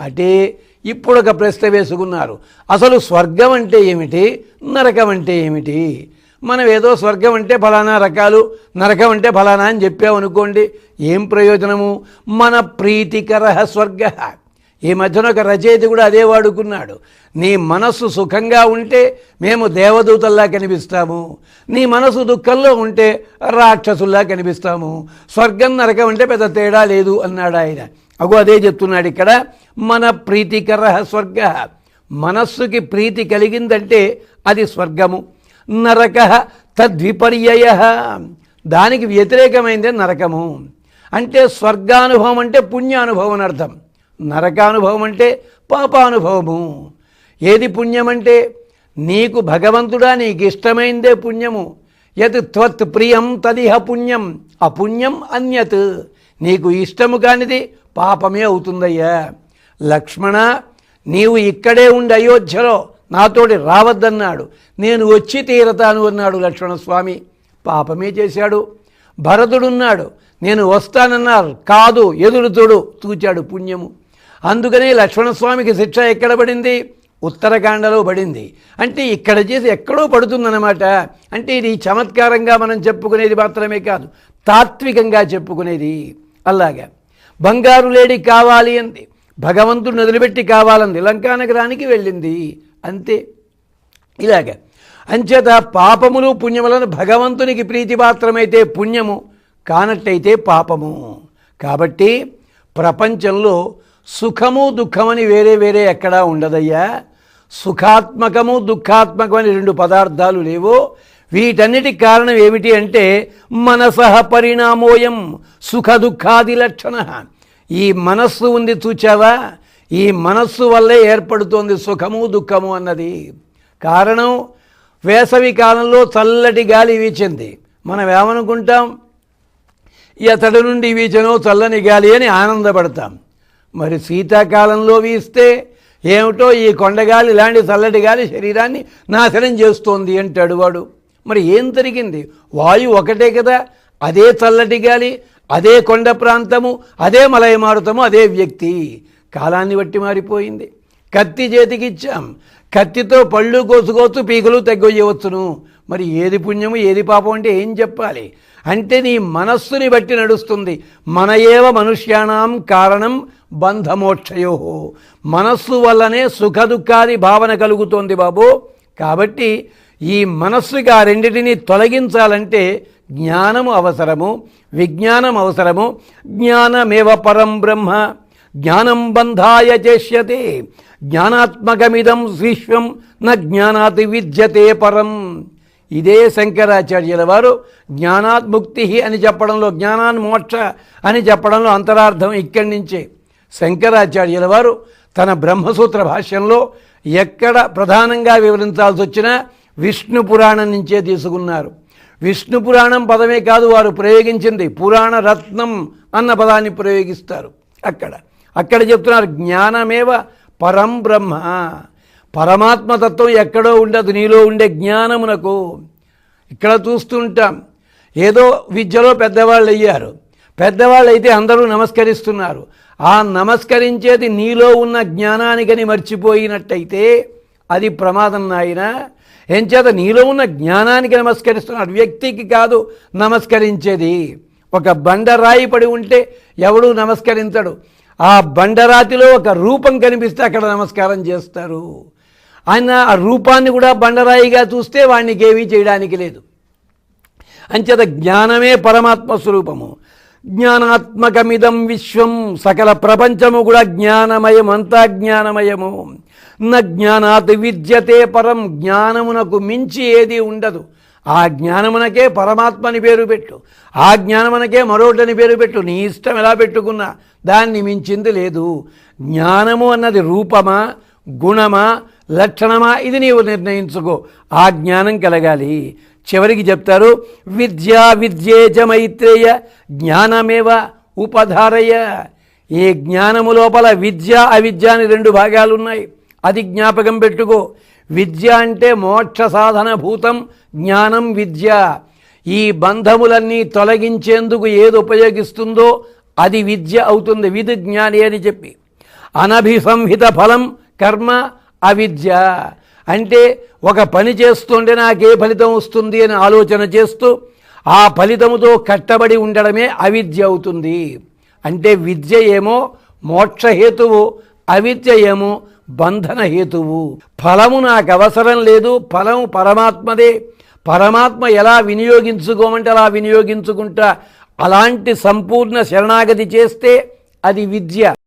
అంటే ఇప్పుడు ఒక ప్రశ్న వేసుకున్నారు. అసలు స్వర్గం అంటే ఏమిటి? నరకం అంటే ఏమిటి? మనం ఏదో స్వర్గం అంటే ఫలానా రకాలు నరకం అంటే ఫలానా అని చెప్పామనుకోండి ఏం ప్రయోజనము? మన ప్రీతికర స్వర్గ. ఈ మధ్యన ఒక రచయిత కూడా అదే వాడుకున్నాడు. నీ మనస్సు సుఖంగా ఉంటే మేము దేవదూతల్లా కనిపిస్తాము. నీ మనసు దుఃఖంలో ఉంటే రాక్షసుల్లా కనిపిస్తాము. స్వర్గం నరకం అంటే పెద్ద తేడా లేదు అన్నాడు ఆయన అగో అదే చెప్తున్నాడు ఇక్కడ మన ప్రీతికర స్వర్గ. మనస్సుకి ప్రీతి కలిగిందంటే అది స్వర్గము. నరక తద్విపర్యయ దానికి వ్యతిరేకమైందే నరకము. అంటే స్వర్గానుభవం అంటే పుణ్యానుభవం అని అర్థం. నరకానుభవం అంటే పాపానుభవము. ఏది పుణ్యం అంటే నీకు భగవంతుడా నీకు ఇష్టమైందే పుణ్యము. యత్ త్వత్ ప్రియం తదిహ పుణ్యం. అపుణ్యం అన్యత్. నీకు ఇష్టము కానిది పాపమే అవుతుందయ్యా. లక్ష్మణ నీవు ఇక్కడే ఉండి అయోధ్యలో నాతోటి రావద్దన్నాడు. నేను వచ్చి తీరతాను అన్నాడు లక్ష్మణస్వామి. పాపమే చేశాడు. భరతుడున్నాడు. నేను వస్తానన్నారు. కాదు ఎదురుతుడు తూచాడు పుణ్యము. అందుకనే లక్ష్మణస్వామికి శిక్ష ఎక్కడ పడింది? ఉత్తరకాండలో పడింది. అంటే ఇక్కడ చేసి ఎక్కడో పడుతుందన్నమాట. అంటే ఇది చమత్కారంగా మనం చెప్పుకునేది మాత్రమే కాదు తాత్వికంగా చెప్పుకునేది. అలాగా. బంగారు లేడి కావాలి అంది. భగవంతుడు వదిలిపెట్టి కావాలంది. లంకా నగరానికి వెళ్ళింది. అంతే. ఇలాగ. అంచేత పాపములు పుణ్యములను భగవంతునికి ప్రీతిపాత్రమైతే పుణ్యము కానట్టయితే పాపము. కాబట్టి ప్రపంచంలో సుఖము దుఃఖమని వేరే వేరే ఎక్కడా ఉండదయ్యా. సుఖాత్మకము దుఃఖాత్మకమని రెండు పదార్థాలు లేవో వీటన్నిటికి కారణం ఏమిటి అంటే మనసహ పరిణామోయం సుఖ దుఃఖాది లక్షణ. ఈ మనస్సు ఉంది చూచావా? ఈ మనస్సు వల్లే ఏర్పడుతోంది సుఖము దుఃఖము అన్నది. కారణం వేసవి కాలంలో చల్లటి గాలి వీచింది. మనం ఏమనుకుంటాం? ఎతడి నుండి వీచనో చల్లని గాలి అని ఆనందపడతాం. మరి శీతాకాలంలో వీస్తే ఏమిటో ఈ కొండగాలి ఇలాంటి చల్లటి గాలి శరీరాన్ని నాశనం చేస్తోంది అంటాడు వాడు. మరి ఏం జరిగింది? వాయువు ఒకటే కదా. అదే చల్లటి గాలి అదే కొండ ప్రాంతము అదే మలయమారుతము అదే వ్యక్తి. కాలాన్ని బట్టి మారిపోయింది. కత్తి చేతికిచ్చాం కత్తితో పళ్ళు కోసుకోవచ్చు పీకలు తగ్గొయ్యవచ్చును. మరి ఏది పుణ్యము ఏది పాపం అంటే ఏం చెప్పాలి? అంటే నీ మనస్సుని బట్టి నడుస్తుంది. మన ఏవ మనుష్యాణం కారణం బంధమోక్షయో. మనస్సు వల్లనే సుఖ దుఃఖాది భావన కలుగుతోంది బాబు. కాబట్టి ఈ మనస్సుకి ఆ రెండిటిని తొలగించాలంటే జ్ఞానము అవసరము విజ్ఞానం అవసరము. జ్ఞానమేవ పరం బ్రహ్మ జ్ఞానం బంధాయ చేష్యతే జ్ఞానాత్మకమిదం శిష్యం న జ్ఞానాతి విద్యతే పరం. ఇదే శంకరాచార్యుల వారు జ్ఞానాత్ముక్తి అని చెప్పడంలో జ్ఞానాన్ మోక్ష అని చెప్పడంలో అంతరార్థం ఇక్కడి నుంచే. శంకరాచార్యుల వారు తన బ్రహ్మసూత్ర భాష్యంలో ఎక్కడ ప్రధానంగా వివరించాల్సి వచ్చినా విష్ణు పురాణం నుంచే తీసుకున్నారు. విష్ణు పురాణం పదమే కాదు వారు ప్రయోగించింది. పురాణ రత్నం అన్న పదాన్ని ప్రయోగిస్తారు అక్కడ. అక్కడ చెప్తున్నారు జ్ఞానమేవ పరం బ్రహ్మ. పరమాత్మతత్వం ఎక్కడో ఉండదు నీలో ఉండే జ్ఞానమునకు. ఇక్కడ చూస్తుంటాం ఏదో విద్యలో పెద్దవాళ్ళు అయ్యారు. పెద్దవాళ్ళు అయితే అందరూ నమస్కరిస్తున్నారు. ఆ నమస్కరించేది నీలో ఉన్న జ్ఞానానికని మర్చిపోయినట్టయితే అది ప్రమాదం నాయన. ఎంచేత నీలో ఉన్న జ్ఞానానికి నమస్కరిస్తున్నాడు వ్యక్తికి కాదు నమస్కరించేది. ఒక బండరాయి పడి ఉంటే ఎవడు నమస్కరించడు. ఆ బండరాతిలో ఒక రూపం కనిపిస్తే అక్కడ నమస్కారం చేస్తారు. ఆయన ఆ రూపాన్ని కూడా బండరాయిగా చూస్తే వాడికి ఏమీ చేయడానికి లేదు. అంచేత జ్ఞానమే పరమాత్మ స్వరూపము. జ్ఞానాత్మకమిదం విశ్వం సకల ప్రపంచము కూడా జ్ఞానమయం అంతా జ్ఞానమయము. న జ్ఞానాత్ విద్యతే పరం జ్ఞానమునకు మించి ఏది ఉండదు. ఆ జ్ఞానమునకే పరమాత్మని పేరు పెట్టు. ఆ జ్ఞానమునకే మరోటని పేరు పెట్టు. నీ ఇష్టం ఎలా పెట్టుకున్నా దాన్ని మించింది లేదు. జ్ఞానము అన్నది రూపమా గుణమా లక్షణమా? ఇది నీవు నిర్ణయించుకో. ఆ జ్ఞానం కలగాలి. చివరికి చెప్తారు విద్యా విద్యేచ మైత్రేయ జ్ఞానమేవ ఉపధారయ. ఈ జ్ఞానము లోపల విద్య అవిద్య అని రెండు భాగాలు ఉన్నాయి అది జ్ఞాపకం పెట్టుకో. విద్య అంటే మోక్ష సాధన భూతం జ్ఞానం విద్య. ఈ బంధములన్నీ తొలగించేందుకు ఏది ఉపయోగిస్తుందో అది విద్య అవుతుంది. విధి జ్ఞాని అని చెప్పి. అనభిసంహిత ఫలం కర్మ అవిద్య. అంటే ఒక పని చేస్తుంటే నాకే ఫలితం వస్తుంది అని ఆలోచన చేస్తూ ఆ ఫలితముతో కట్టబడి ఉండడమే అవిద్య అవుతుంది. అంటే విద్య ఏమో మోక్షహేతువు అవిద్య ఏమో బంధన హేతువు. ఫలము నాకు అవసరం లేదు ఫలం పరమాత్మదే. పరమాత్మ ఎలా వినియోగించుకోమంటే అలా వినియోగించుకుంటా. అలాంటి సంపూర్ణ శరణాగతి చేస్తే అది విద్య.